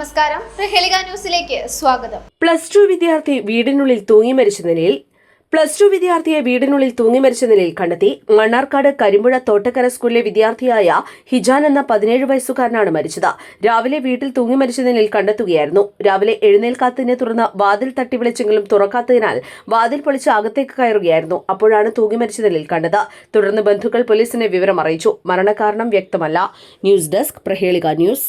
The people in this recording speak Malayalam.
നമസ്കാരം. പ്രഹേളിക ന്യൂസിലേക്ക് സ്വാഗതം. പ്ലസ് ടു വിദ്യാർത്ഥി വീടിനുള്ളിൽ തൂങ്ങി മരിച്ച നിലയിൽ പ്ലസ് ടു വിദ്യാർത്ഥിയെ വീടിനുള്ളിൽ തൂങ്ങി മരിച്ച നിലയിൽ കണ്ടെത്തി മണ്ണാർക്കാട് കരിമ്പുഴ തോട്ടക്കര സ്കൂളിലെ വിദ്യാർത്ഥിയായ ഹിജാൻ എന്ന പതിനേഴ് വയസ്സുകാരനാണ് മരിച്ചത്. രാവിലെ വീട്ടിൽ തൂങ്ങി മരിച്ച നിലയിൽ കണ്ടെത്തുകയായിരുന്നു. രാവിലെ എഴുന്നേൽക്കാത്തതിനെ തുടർന്ന് വാതിൽ തട്ടി വിളിച്ചെങ്കിലും തുറക്കാത്തതിനാൽ വാതിൽ പൊളിച്ച് അകത്തേക്ക് കയറുകയായിരുന്നു. അപ്പോഴാണ് തൂങ്ങി മരിച്ച നിലയിൽ കണ്ടത്. തുടർന്ന് ബന്ധുക്കൾ പോലീസിനെ വിവരം അറിയിച്ചു മരണകാരണം വ്യക്തമല്ല. ന്യൂസ് ഡെസ്ക് പ്രഹേളിക ന്യൂസ്.